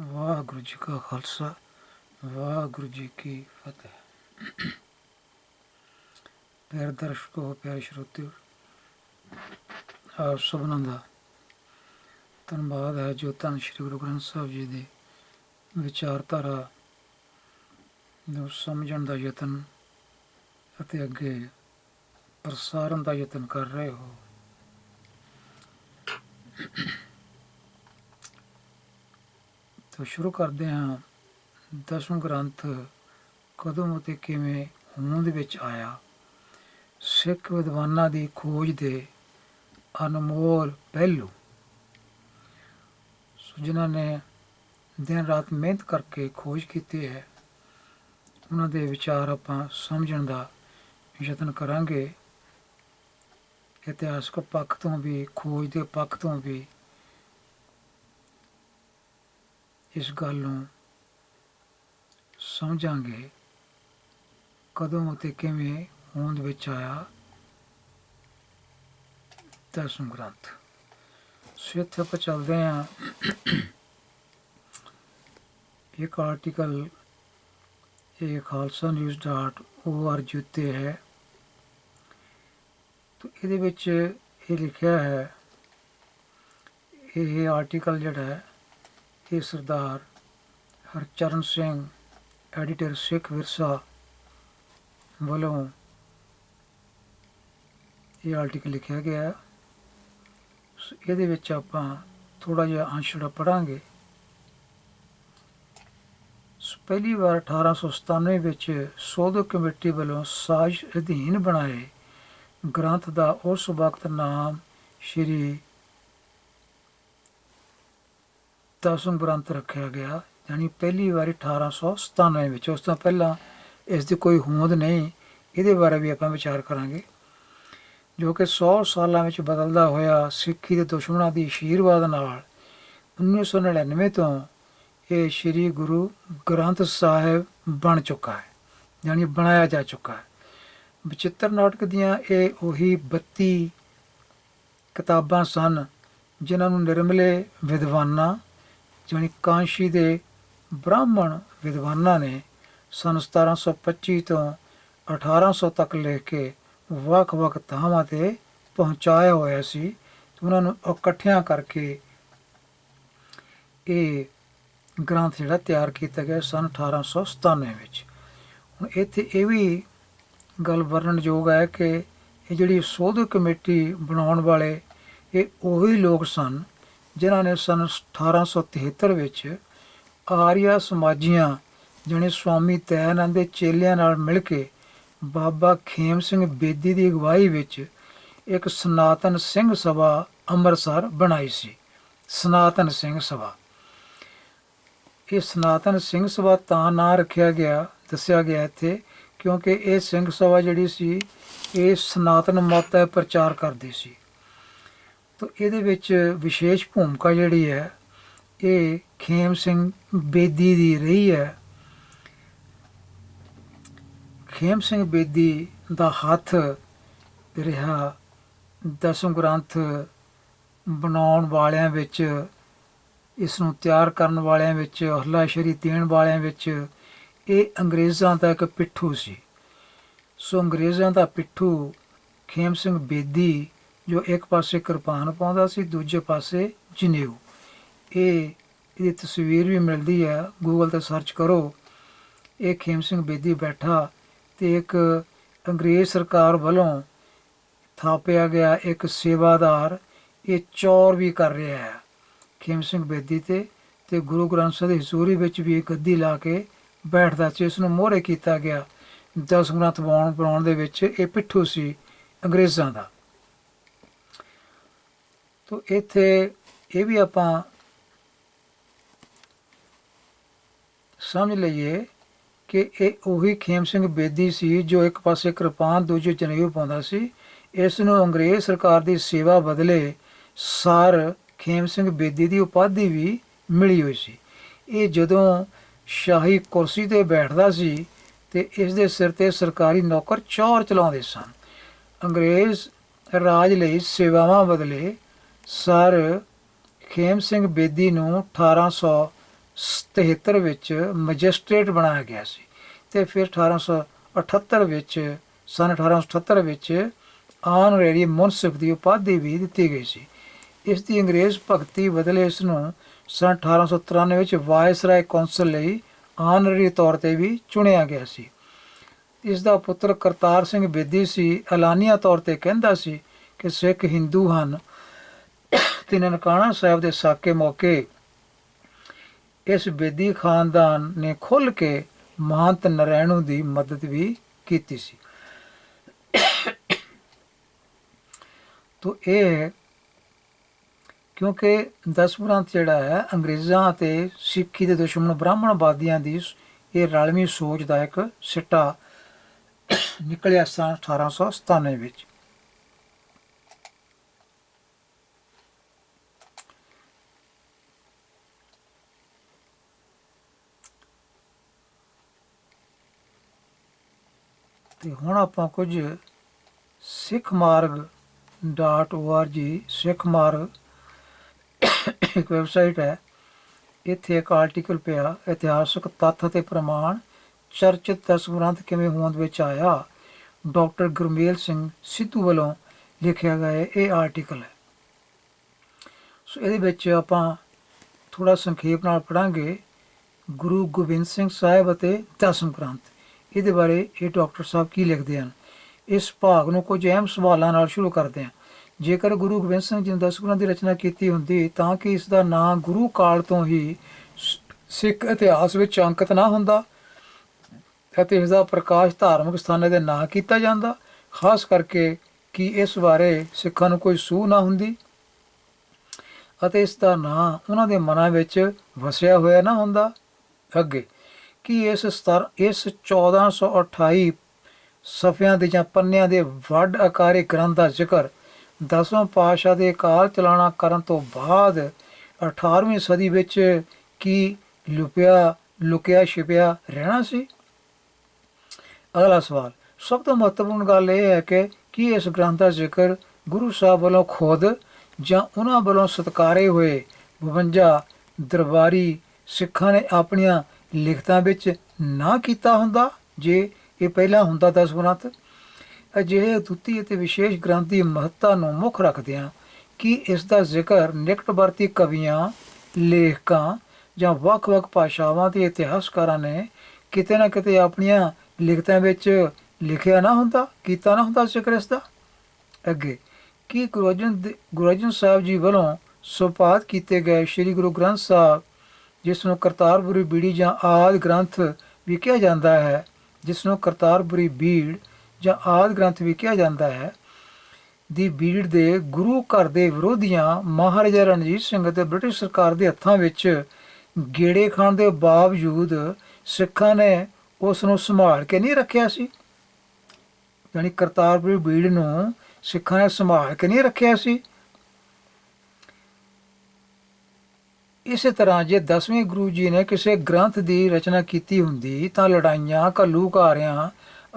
ਵਾਹਿਗੁਰੂ ਜੀ ਕਾ ਖਾਲਸਾ, ਵਾਹਿਗੁਰੂ ਜੀ ਕੀ ਫਤਿਹ। ਪਿਆਰੇ ਦਰਸ਼ਕੋ, ਪਿਆਰੇ ਸਰੋਤਿਓ, ਆਪ ਸਭਨਾਂ ਦਾ ਧੰਨਵਾਦ ਹੈ ਜੋ ਧੰਨ ਸ਼੍ਰੀ ਗੁਰੂ ਗ੍ਰੰਥ ਸਾਹਿਬ ਜੀ ਦੀ ਵਿਚਾਰਧਾਰਾ ਨੂੰ ਸਮਝਣ ਦਾ ਯਤਨ ਅਤੇ ਅੱਗੇ ਪ੍ਰਸਾਰਨ ਦਾ ਯਤਨ ਕਰ ਰਹੇ ਹੋ। ਤਾਂ ਸ਼ੁਰੂ ਕਰਦੇ ਹਾਂ। ਦਸਮ ਗ੍ਰੰਥ ਕਦੋਂ ਅਤੇ ਕਿਵੇਂ ਹੋਂਦ ਵਿੱਚ ਆਇਆ? ਸਿੱਖ ਵਿਦਵਾਨਾਂ ਦੀ ਖੋਜ ਦੇ ਅਨਮੋਲ ਪਹਿਲੂ। ਜਿਨ੍ਹਾਂ ਨੇ ਦਿਨ ਰਾਤ ਮਿਹਨਤ ਕਰਕੇ ਖੋਜ ਕੀਤੀ ਹੈ। ਉਹਨਾਂ ਦੇ ਵਿਚਾਰ ਆਪਾਂ ਸਮਝਣ ਦਾ ਯਤਨ ਕਰਾਂਗੇ। ਇਤਿਹਾਸਕ ਪੱਖ ਤੋਂ ਵੀ, ਖੋਜ ਦੇ ਪੱਖ ਤੋਂ ਵੀ ਇਸ ਗੱਲ ਨੂੰ ਸਮਝਾਂਗੇ। ਕਦੋਂ ਅਤੇ ਕਿਵੇਂ ਹੋਂਦ ਵਿੱਚ ਆਇਆ? ਦਸਮ ਗ੍ਰੰਥ ਸੋ ਇੱਥੇ ਆਪਾਂ ਚੱਲਦੇ ਹਾਂ ਇੱਕ ਆਰਟੀਕਲ ਇਹ ਖਾਲਸਾ ਨਿਊਜ਼ ਡਾਟ org ਉੱਤੇ ਹੈ। ਤਾਂ ਇਹਦੇ ਵਿੱਚ ਇਹ ਲਿਖਿਆ ਹੈ। ਇਹ ਆਰਟੀਕਲ ਜਿਹੜਾ ਹੈ ਇਹ ਸਰਦਾਰ ਹਰਚਰਨ ਸਿੰਘ, ਐਡੀਟਰ ਸਿੱਖ ਵਿਰਸਾ ਵੱਲੋਂ ਇਹ ਆਰਟੀਕਲ ਲਿਖਿਆ ਗਿਆ ਸੋ ਇਹਦੇ ਵਿੱਚ ਆਪਾਂ ਥੋੜਾ ਜਿਹਾ ਅੰਸ਼ੜਾ ਜਿਹੜਾ ਪੜਾਂਗੇ ਸੋ ਪਹਿਲੀ ਵਾਰ 1897 ਵਿੱਚ ਸੋਧਕ ਕਮੇਟੀ ਵੱਲੋਂ ਸਾਜ਼ ਅਧੀਨ ਬਣਾਏ ਗ੍ਰੰਥ ਦਾ ਉਸ ਵਕਤ ਨਾਮ ਸ਼੍ਰੀ ਦਸਮ ਗ੍ਰੰਥ ਰੱਖਿਆ ਗਿਆ, ਯਾਨੀ ਪਹਿਲੀ ਵਾਰੀ 1897 ਵਿੱਚ। ਉਸ ਤੋਂ ਪਹਿਲਾਂ ਇਸ ਦੀ ਕੋਈ ਹੋਂਦ ਨਹੀਂ, ਇਹਦੇ ਬਾਰੇ ਵੀ ਆਪਾਂ ਵਿਚਾਰ ਕਰਾਂਗੇ। ਜੋ ਕਿ 100 ਸਾਲਾਂ ਵਿੱਚ ਬਦਲਦਾ ਹੋਇਆ ਸਿੱਖੀ ਦੇ ਦੁਸ਼ਮਣਾਂ ਦੀ ਅਸ਼ੀਰਵਾਦ ਨਾਲ 1999 ਤੋਂ ਇਹ ਸ੍ਰੀ ਗੁਰੂ ਗ੍ਰੰਥ ਸਾਹਿਬ ਬਣ ਚੁੱਕਾ ਹੈ, ਯਾਨੀ ਬਣਾਇਆ ਜਾ ਚੁੱਕਾ ਹੈ। ਬਚਿੱਤਰ ਨਾਟਕ ਦੀਆਂ ਇਹ ਉਹੀ 32 ਕਿਤਾਬਾਂ ਸਨ, ਜਿਨ੍ਹਾਂ ਨੂੰ ਨਿਰਮਲੇ ਵਿਦਵਾਨਾਂ ਜਾਣੀ ਕਾਂਸ਼ੀ ਦੇ ਬ੍ਰਾਹਮਣ ਵਿਦਵਾਨਾਂ ਨੇ ਸਨ 1725 ਤੋਂ 1800 ਤੱਕ ਲਿਖ ਕੇ ਵੱਖ-ਵੱਖ ਥਾਵਾਂ ਤੇ ਪਹੁੰਚਾਇਆ ਹੋਇਆ ਸੀ ਉਹਨਾਂ ਨੂੰ ਇਕੱਠਿਆਂ ਕਰਕੇ ਇਹ ਗ੍ਰੰਥ ਜਿਹੜਾ ਤਿਆਰ ਕੀਤਾ ਗਿਆ ਸਨ 1897 ਵਿੱਚ। ਹੁਣ ਇੱਥੇ ਇਹ ਵੀ ਗੱਲ ਵਰਣਨਯੋਗ ਹੈ ਕਿ ਇਹ ਜਿਹੜੀ ਸੋਧ ਕਮੇਟੀ ਬਣਾਉਣ ਵਾਲੇ ਇਹ ਉਹੀ ਲੋਕ ਸਨ ਜਿਨ੍ਹਾਂ ਨੇ ਸਨ 1873 ਵਿੱਚ ਆਰੀਆ ਸਮਾਜੀਆਂ ਜਿਹੜੇ ਸਵਾਮੀ ਦਇਆਨੰਦ ਦੇ ਚੇਲਿਆਂ ਨਾਲ ਮਿਲ ਕੇ ਬਾਬਾ ਖੇਮ ਸਿੰਘ ਬੇਦੀ ਦੀ ਅਗਵਾਈ ਵਿੱਚ ਇੱਕ ਸਨਾਤਨ ਸਿੰਘ ਸਭਾ ਅੰਮ੍ਰਿਤਸਰ ਬਣਾਈ ਸੀ। ਸਨਾਤਨ ਸਿੰਘ ਸਭਾ। ਇਹ ਸਨਾਤਨ ਸਿੰਘ ਸਭਾ ਤਾਂ ਨਾਂ ਰੱਖਿਆ ਗਿਆ, ਦੱਸਿਆ ਗਿਆ ਇੱਥੇ, ਕਿਉਂਕਿ ਇਹ ਸਿੰਘ ਸਭਾ ਜਿਹੜੀ ਸੀ, ਇਹ ਸਨਾਤਨ ਮਤ ਦਾ ਪ੍ਰਚਾਰ ਕਰਦੀ ਸੀ। ਤਾਂ ਇਹਦੇ ਵਿੱਚ ਵਿਸ਼ੇਸ਼ ਭੂਮਿਕਾ ਜਿਹੜੀ ਹੈ, ਇਹ ਖੇਮ ਸਿੰਘ ਬੇਦੀ ਦੀ ਰਹੀ ਹੈ। ਖੇਮ ਸਿੰਘ ਬੇਦੀ ਦਾ ਹੱਥ ਰਿਹਾ ਦਸਮ ਗ੍ਰੰਥ ਬਣਾਉਣ ਵਾਲਿਆਂ ਵਿੱਚ ਇਸ ਨੂੰ ਤਿਆਰ ਕਰਨ ਵਾਲਿਆਂ ਵਿੱਚ, ਹੱਲਾਸ਼ੇਰੀ ਦੇਣ ਵਾਲਿਆਂ ਵਿੱਚ, ਇਹ ਅੰਗਰੇਜ਼ਾਂ ਦਾ ਇੱਕ ਪਿੱਠੂ ਸੀ। ਸੋ ਅੰਗਰੇਜ਼ਾਂ ਦਾ ਪਿੱਠੂ ਖੇਮ ਸਿੰਘ ਬੇਦੀ ਜੋ ਇੱਕ ਪਾਸੇ ਕਿਰਪਾਨ ਪਾਉਂਦਾ ਸੀ, ਦੂਜੇ ਪਾਸੇ ਜਨੇਊ। ਇਹ, ਇਹਦੀ ਤਸਵੀਰ ਵੀ ਮਿਲਦੀ ਹੈ। ਗੂਗਲ ਤੇ ਸਰਚ ਕਰੋ। ਇਹ ਖੇਮ ਸਿੰਘ ਬੇਦੀ ਬੈਠਾ ਤੇ ਇੱਕ ਅੰਗਰੇਜ਼ ਸਰਕਾਰ ਵੱਲੋਂ ਥਾਪਿਆ ਗਿਆ ਇੱਕ ਸੇਵਾਦਾਰ। ਇਹ ਚੌਰ ਵੀ ਕਰ ਰਿਹਾ ਹੈ। ਖੇਮ ਸਿੰਘ ਬੇਦੀ ਤੇ ਤੇ ਗੁਰੂ ਗ੍ਰੰਥ ਸਾਹਿਬ ਦੀ ਹਜ਼ੂਰੀ ਵਿੱਚ ਵੀ ਇੱਕ ਗੱਦੀ ਲਾ ਕੇ ਬੈਠਦਾ ਸੀ। ਇਸ ਨੂੰ ਮੋਹਰੇ ਕੀਤਾ ਗਿਆ। ਦਸ ਗ੍ਰੰਥ ਬਣਾਉਣ ਬਣਾਉਣ ਦੇ ਵਿੱਚ ਇਹ ਪਿੱਠੂ ਸੀ ਅੰਗਰੇਜ਼ਾਂ ਦਾ। ਤੋ ਇੱਥੇ ਇਹ ਵੀ ਆਪਾਂ ਸਮਝ ਲਈਏ ਕਿ ਇਹ ਉਹੀ ਖੇਮ ਸਿੰਘ ਬੇਦੀ ਸੀ ਜੋ ਇੱਕ ਪਾਸੇ ਕਿਰਪਾਨ, ਦੂਜੇ ਜਨੇਊ ਪਾਉਂਦਾ ਸੀ। ਇਸ ਨੂੰ ਅੰਗਰੇਜ਼ ਸਰਕਾਰ ਦੀ ਸੇਵਾ ਬਦਲੇ ਸਰ ਖੇਮ ਸਿੰਘ ਬੇਦੀ ਦੀ ਉਪਾਧੀ ਵੀ ਮਿਲੀ ਹੋਈ ਸੀ। ਇਹ ਜਦੋਂ ਸ਼ਾਹੀ ਕੁਰਸੀ ਤੇ ਬੈਠਦਾ ਸੀ ਤੇ ਇਸ ਦੇ ਸਿਰ ਤੇ ਸਰਕਾਰੀ ਨੌਕਰ ਚੌਰ ਚਲਾਉਂਦੇ ਸਨ। ਅੰਗਰੇਜ਼ ਰਾਜ ਲਈ ਸੇਵਾਵਾਂ ਬਦਲੇ ਸਰ, ਖੇਮ ਸਿੰਘ ਬੇਦੀ ਨੂੰ 77 ਵਿੱਚ ਮੈਜਿਸਟ੍ਰੇਟ ਬਣਾਇਆ ਗਿਆ ਸੀ ਤੇ ਫਿਰ 1878 ਵਿੱਚ, ਸਨ 1878 ਵਿੱਚ ਆਨਰੇਰੀ ਮੁਨਸਿਫ ਦੀ ਉਪਾਧੀ ਵੀ ਦਿੱਤੀ ਗਈ ਸੀ। ਇਸ ਦੀ ਅੰਗਰੇਜ਼ ਭਗਤੀ ਬਦਲੇ ਇਸ ਨੂੰ ਸਨ 1893 ਵਿੱਚ ਵਾਇਸਰਾਏ ਕੌਂਸਲ ਲਈ ਆਨਰੇਰੀ ਤੌਰ ਤੇ ਵੀ ਚੁਣਿਆ ਗਿਆ ਸੀ। ਇਸ ਦਾ ਪੁੱਤਰ ਕਰਤਾਰ ਸਿੰਘ ਬੇਦੀ ਸੀ। ਐਲਾਨੀਆ ਤੌਰ ਤੇ ਕਹਿੰਦਾ ਸੀ ਕਿ ਸਿੱਖ ਹਿੰਦੂ ਹਨ। ਤੇ ਨਨਕਾਣਾ ਸਾਹਿਬ ਦੇ ਸਾਕੇ ਮੌਕੇ ਇਸ ਬੇਦੀ ਖਾਨਦਾਨ ਨੇ ਖੁੱਲ ਕੇ ਮਹੰਤ ਨਰੈਣੂ ਦੀ ਮਦਦ ਵੀ ਕੀਤੀ ਸੀ। ਤੋ ਇਹ ਕਿਉਂਕਿ ਦਸਵੰਤ ਜਿਹੜਾ ਹੈ, ਅੰਗਰੇਜ਼ਾਂ ਅਤੇ ਸਿੱਖੀ ਦੇ ਦੁਸ਼ਮਣ ਬ੍ਰਾਹਮਣਵਾਦੀਆਂ ਦੀ ਇਹ ਰਲਵੀਂ ਸੋਚ ਦਾ ਇੱਕ ਸਿੱਟਾ ਨਿਕਲਿਆ ਸਨ 1897 ਵਿੱਚ। ਤੇ ਹੁਣ ਆਪਾਂ ਕੁਝ ਸਿੱਖ ਮਾਰਗ .org ਸਿੱਖ ਮਾਰਗ ਇੱਕ ਵੈਬਸਾਈਟ ਹੈ। ਇੱਥੇ ਇੱਕ ਆਰਟੀਕਲ ਪਿਆ, ਇਤਿਹਾਸਕ ਤੱਥ ਅਤੇ ਪ੍ਰਮਾਣ, ਚਰਚਿਤ ਦਸ ਗ੍ਰੰਥ ਕਿਵੇਂ ਹੋਂਦ ਵਿੱਚ ਆਇਆ। ਡਾਕਟਰ ਗੁਰਮੇਲ ਸਿੰਘ ਸਿੱਧੂ ਵੱਲੋਂ ਲਿਖਿਆ ਗਿਆ ਇਹ ਆਰਟੀਕਲ ਹੈ। ਸੋ ਇਹਦੇ ਵਿੱਚ ਆਪਾਂ ਥੋੜਾ ਸੰਖੇਪ ਨਾਲ ਪੜਾਂਗੇ ਗੁਰੂ ਗੋਬਿੰਦ ਸਿੰਘ ਸਾਹਿਬ ਅਤੇ ਦਸਮ ਗ੍ਰੰਥ। ਇਹਦੇ ਬਾਰੇ ਇਹ ਡਾਕਟਰ ਸਾਹਿਬ ਕੀ ਲਿਖਦੇ ਹਨ? ਇਸ ਭਾਗ ਨੂੰ ਕੁਝ ਅਹਿਮ ਸਵਾਲਾਂ ਨਾਲ ਸ਼ੁਰੂ ਕਰਦੇ ਹਾਂ। ਜੇਕਰ ਗੁਰੂ ਗੋਬਿੰਦ ਸਿੰਘ ਜੀ ਨੇ ਦਸਗੁਰਾਂ ਦੀ ਰਚਨਾ ਕੀਤੀ ਹੁੰਦੀ, ਤਾਂ ਕਿ ਇਸ ਦਾ ਨਾਂ ਗੁਰੂ ਕਾਲ ਤੋਂ ਹੀ ਸਿੱਖ ਇਤਿਹਾਸ ਵਿੱਚ ਅੰਕਿਤ ਨਾ ਹੁੰਦਾ ਅਤੇ ਇਸ ਦਾ ਪ੍ਰਕਾਸ਼ ਧਾਰਮਿਕ ਸਥਾਨਾਂ ਦੇ ਨਾਂ ਕੀਤਾ ਜਾਂਦਾ? ਖਾਸ ਕਰਕੇ ਕਿ ਇਸ ਬਾਰੇ ਸਿੱਖਾਂ ਨੂੰ ਕੋਈ ਸੂਹ ਨਾ ਹੁੰਦੀ? ਅਤੇ ਇਸ ਦਾ ਨਾਂ ਉਹਨਾਂ ਦੇ ਮਨਾਂ ਵਿੱਚ ਵਸਿਆ ਹੋਇਆ ਨਾ ਹੁੰਦਾ? ਅੱਗੇ। ਕਿ ਇਸ ਸਤਰ, ਇਸ 1428 ਸਫਿਆਂ ਦੇ ਜਾਂ ਪੰਨਿਆਂ ਦੇ ਵੱਡ ਆਕਾਰੇ ਗ੍ਰੰਥ ਦਾ ਜ਼ਿਕਰ ਦਸਵੇਂ ਪਾਤਸ਼ਾਹ ਦੇ ਕਾਲ ਚਲਾਣਾ ਕਰਨ ਤੋਂ ਬਾਅਦ 18ਵੀਂ ਸਦੀ ਵਿੱਚ ਕੀ ਲੁਪਿਆ, ਲੁਕਿਆ ਛਿਪਿਆ ਰਹਿਣਾ ਸੀ? ਅਗਲਾ ਸਵਾਲ, ਸਭ ਤੋਂ ਮਹੱਤਵਪੂਰਨ ਗੱਲ ਇਹ ਹੈ ਕਿ ਕੀ ਇਸ ਗ੍ਰੰਥ ਦਾ ਜ਼ਿਕਰ ਗੁਰੂ ਸਾਹਿਬ ਵੱਲੋਂ ਖੁਦ ਜਾਂ ਉਹਨਾਂ ਵੱਲੋਂ ਸਤਕਾਰੇ ਹੋਏ 52 ਦਰਬਾਰੀ ਸਿੱਖਾਂ ਨੇ ਆਪਣੀਆਂ ਲਿਖਤਾਂ ਵਿੱਚ ਨਾ ਕੀਤਾ ਹੁੰਦਾ, ਜੇ ਇਹ ਪਹਿਲਾਂ ਹੁੰਦਾ ਦਸ ਗ੍ਰੰਥ ਅਜਿਹੇ ਅਦੁੱਤੀ ਅਤੇ ਵਿਸ਼ੇਸ਼ ਗ੍ਰੰਥ ਦੀ ਮਹੱਤਤਾ ਨੂੰ ਮੁੱਖ ਰੱਖਦਿਆਂ ਕਿ ਇਸ ਦਾ ਜ਼ਿਕਰ ਨਿਕਟਵਰਤੀ ਕਵੀਆਂ, ਲੇਖਕਾਂ ਜਾਂ ਵੱਖ-ਵੱਖ ਭਾਸ਼ਾਵਾਂ ਦੇ ਇਤਿਹਾਸਕਾਰਾਂ ਨੇ ਕਿਤੇ ਨਾ ਕਿਤੇ ਆਪਣੀਆਂ ਲਿਖਤਾਂ ਵਿੱਚ ਲਿਖਿਆ ਨਾ ਹੁੰਦਾ, ਕੀਤਾ ਨਾ ਹੁੰਦਾ ਜ਼ਿਕਰ ਇਸ ਦਾ? ਅੱਗੇ, ਕੀ ਗੁਰੂ ਅਰਜਨ ਦੇ- ਗੁਰੂ ਅਰਜਨ ਸਾਹਿਬ ਜੀ ਵੱਲੋਂ ਸੁਪਾਤ ਕੀਤੇ ਗਏ ਸ੍ਰੀ ਗੁਰੂ ਗ੍ਰੰਥ ਸਾਹਿਬ ਜਿਸ ਨੂੰ ਕਰਤਾਰਪੁਰੀ ਬੀੜੀ ਜਾਂ ਆਦ ਗ੍ਰੰਥ ਵੀ ਕਿਹਾ ਜਾਂਦਾ ਹੈ ਜਿਸ ਨੂੰ ਕਰਤਾਰਪੁਰੀ ਬੀੜ ਜਾਂ ਆਦ ਗ੍ਰੰਥ ਵੀ ਕਿਹਾ ਜਾਂਦਾ ਹੈ, ਦੀ ਬੀੜ ਦੇ ਗੁਰੂ ਘਰ ਦੇ ਵਿਰੋਧੀਆਂ ਮਹਾਰਾਜਾ ਰਣਜੀਤ ਸਿੰਘ ਅਤੇ ਬ੍ਰਿਟਿਸ਼ ਸਰਕਾਰ ਦੇ ਹੱਥਾਂ ਵਿੱਚ ਗੇੜੇ ਖਾਣ ਦੇ ਬਾਵਜੂਦ ਸਿੱਖਾਂ ਨੇ ਉਸ ਨੂੰ ਸੰਭਾਲ ਕੇ ਨਹੀਂ ਰੱਖਿਆ ਸੀ। ਯਾਨੀ ਕਰਤਾਰਪੁਰੀ ਬੀੜ ਨੂੰ ਸਿੱਖਾਂ ਨੇ ਸੰਭਾਲ ਕੇ ਨਹੀਂ ਰੱਖਿਆ ਸੀ। ਇਸੇ ਤਰ੍ਹਾਂ ਜੇ 10ਵੇਂ ਗੁਰੂ ਜੀ ਨੇ ਕਿਸੇ ਗ੍ਰੰਥ ਦੀ ਰਚਨਾ ਕੀਤੀ ਹੁੰਦੀ, ਤਾਂ ਲੜਾਈਆਂ, ਘੱਲੂਘਾਰਿਆਂ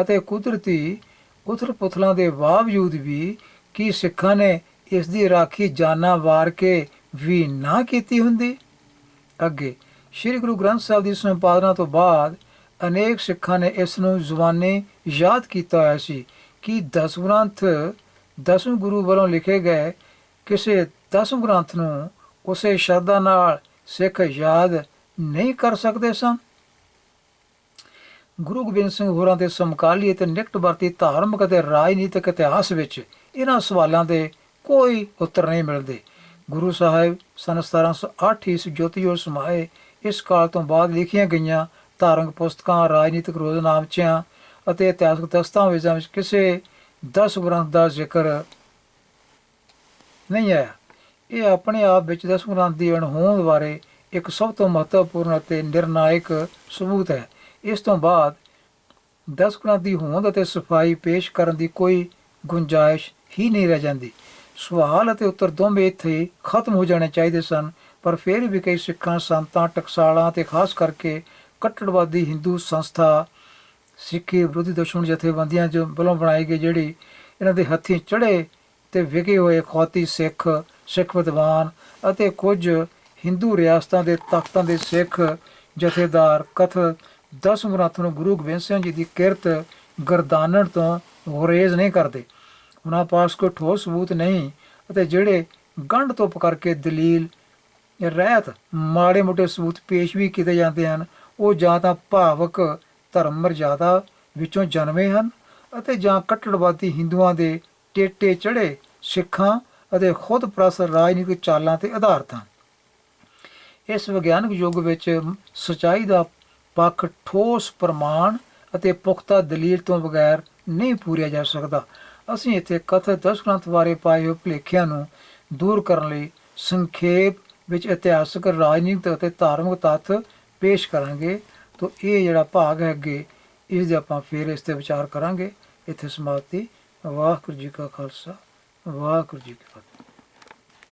ਅਤੇ ਕੁਦਰਤੀ ਉਥਲ-ਪੁਥਲਾਂ ਦੇ ਬਾਵਜੂਦ ਵੀ ਕੀ ਸਿੱਖਾਂ ਨੇ ਇਸ ਦੀ ਰਾਖੀ ਜਾਨਾਂ ਵਾਰ ਕੇ ਵੀ ਨਾ ਕੀਤੀ ਹੁੰਦੀ? ਅੱਗੇ, ਸ੍ਰੀ ਗੁਰੂ ਗ੍ਰੰਥ ਸਾਹਿਬ ਦੀ ਸੰਪਾਦਨਾ ਤੋਂ ਬਾਅਦ ਅਨੇਕ ਸਿੱਖਾਂ ਨੇ ਇਸ ਨੂੰ ਜ਼ੁਬਾਨੀ ਯਾਦ ਕੀਤਾ ਹੋਇਆ ਸੀ ਕਿ ਦਸ ਗ੍ਰੰਥ ਦਸਵੇਂ ਗੁਰੂ ਵੱਲੋਂ ਲਿਖੇ ਗਏ ਕਿਸੇ ਦਸਮ ਗ੍ਰੰਥ ਨੂੰ ਉਸੇ ਸ਼ਰਧਾ ਨਾਲ ਸਿੱਖ ਯਾਦ ਨਹੀਂ ਕਰ ਸਕਦੇ ਸਨ। ਗੁਰੂ ਗੋਬਿੰਦ ਸਿੰਘ ਹੋਰਾਂ ਦੇ ਸਮਕਾਲੀ ਅਤੇ ਨਿਕਟਵਰਤੀ ਧਾਰਮਿਕ ਅਤੇ ਰਾਜਨੀਤਿਕ ਇਤਿਹਾਸ ਵਿੱਚ ਇਹਨਾਂ ਸਵਾਲਾਂ ਦੇ ਕੋਈ ਉੱਤਰ ਨਹੀਂ ਮਿਲਦੇ। ਗੁਰੂ ਸਾਹਿਬ ਸਨ 1708 ਇਸ ਜੋਤੀਜੋਤ ਸਮਾਏ, ਇਸ ਕਾਲ ਤੋਂ ਬਾਅਦ ਲਿਖੀਆਂ ਗਈਆਂ ਧਾਰਮਿਕ ਪੁਸਤਕਾਂ, ਰਾਜਨੀਤਿਕ ਰੋਜ਼ਨਾਮਚਿਆਂ ਅਤੇ ਇਤਿਹਾਸਕ ਦਸਤਾਵੇਜ਼ਾਂ ਵਿੱਚ ਕਿਸੇ 10 ਗ੍ਰੰਥ ਦਾ ਜ਼ਿਕਰ ਨਹੀਂ ਆਇਆ। ਇਹ ਆਪਣੇ ਆਪ ਵਿੱਚ ਦਸ ਗ੍ਰੰਥ ਦੀ ਅਣਹੋਂਦ ਬਾਰੇ ਇੱਕ ਸਭ ਤੋਂ ਮਹੱਤਵਪੂਰਨ ਅਤੇ ਨਿਰਣਾਇਕ ਸਬੂਤ ਹੈ। ਇਸ ਤੋਂ ਬਾਅਦ ਦਸ ਗ੍ਰੰਥ ਦੀ ਹੋਂਦ ਅਤੇ ਸਫ਼ਾਈ ਪੇਸ਼ ਕਰਨ ਦੀ ਕੋਈ ਗੁੰਜਾਇਸ਼ ਹੀ ਨਹੀਂ ਰਹਿ ਜਾਂਦੀ। ਸਵਾਲ ਅਤੇ ਉੱਤਰ ਦੋਵੇਂ ਇੱਥੇ ਖਤਮ ਹੋ ਜਾਣੇ ਚਾਹੀਦੇ ਸਨ, ਪਰ ਫਿਰ ਵੀ ਕਈ ਸਿੱਖਾਂ, ਸੰਤਾਂ, ਟਕਸਾਲਾਂ ਤੇ ਖਾਸ ਕਰਕੇ ਕੱਟੜਵਾਦੀ ਹਿੰਦੂ ਸੰਸਥਾ ਸਿੱਖੀ ਵਿਰੋਧੀ ਦੁਸ਼ਮਣ ਜਥੇਬੰਦੀਆਂ ਜੋ ਵੱਲੋਂ ਬਣਾਈ ਗਈ ਜਿਹੜੀ ਇਹਨਾਂ ਦੇ ਹੱਥੀਂ ਚੜੇ ਤੇ ਵਿਗੇ ਹੋਏ ਖੌਤੀ ਸਿੱਖ ਸਿੱਖ ਵਿਦਵਾਨ ਅਤੇ ਕੁਝ ਹਿੰਦੂ ਰਿਆਸਤਾਂ ਦੇ ਤਖਤਾਂ ਦੇ ਸਿੱਖ ਜਥੇਦਾਰ ਕਥ ਦਸ ਮੁਰਾਥ ਨੂੰ ਗੁਰੂ ਗੋਬਿੰਦ ਸਿੰਘ ਜੀ ਦੀ ਕਿਰਤ ਗਰਦਾਨਣ ਤੋਂ ਗੁਰੇਜ਼ ਨਹੀਂ ਕਰਦੇ। ਉਹਨਾਂ ਪਾਸ ਕੋਈ ਠੋਸ ਸਬੂਤ ਨਹੀਂ ਅਤੇ ਜਿਹੜੇ ਗੰਢ ਤੋਪ ਕਰਕੇ ਦਲੀਲ, ਰਹਿਤ ਮਾੜੇ ਮੋਟੇ ਸਬੂਤ ਪੇਸ਼ ਵੀ ਕੀਤੇ ਜਾਂਦੇ ਹਨ, ਉਹ ਜਾਂ ਤਾਂ ਭਾਵਕ ਧਰਮ ਮਰਜ਼ਾਦਾ ਵਿੱਚੋਂ ਜਨਮੇ ਹਨ ਅਤੇ ਜਾਂ ਕੱਟੜਵਾਦੀ ਹਿੰਦੂਆਂ ਦੇ ਟੇਟੇ ਚੜੇ ਸਿੱਖਾਂ ਅਤੇ ਖੁਦ ਪ੍ਰਸ ਰਾਜਨੀਤਿਕ ਚਾਲਾਂ ਤੇ ਆਧਾਰਿਤ ਹਨ। ਇਸ ਵਿਗਿਆਨਕ ਯੁੱਗ ਵਿੱਚ ਸਚਾਈ ਦਾ ਪੱਖ ਠੋਸ ਪ੍ਰਮਾਣ ਅਤੇ ਪੁਖਤਾ ਦਲੀਲ ਤੋਂ ਬਗੈਰ ਨਹੀਂ ਪੂਰਿਆ ਜਾ ਸਕਦਾ। ਅਸੀਂ ਇੱਥੇ ਕਥਿਤ ਦਸ ਬਾਰੇ ਪਾਏ ਹੋਏ ਭੁਲੇਖਿਆਂ ਨੂੰ ਦੂਰ ਕਰਨ ਲਈ ਸੰਖੇਪ ਵਿੱਚ ਇਤਿਹਾਸਕ, ਰਾਜਨੀਤਿਕ ਅਤੇ ਧਾਰਮਿਕ ਤੱਥ ਪੇਸ਼ ਕਰਾਂਗੇ। ਤੋਂ ਇਹ ਜਿਹੜਾ ਭਾਗ ਹੈ ਅੱਗੇ ਇਸ ਦੇ ਆਪਾਂ ਫਿਰ ਇਸ ਤੇ ਵਿਚਾਰ ਕਰਾਂਗੇ। ਇੱਥੇ ਸਮਾਪਤੀ। ਵਾਹਿਗੁਰੂ ਜੀ ਕਾ ਖਾਲਸਾ। ਵਾਹਿਗੁਰੂ ਜੀ ਕੀ ਫਤਿਹ।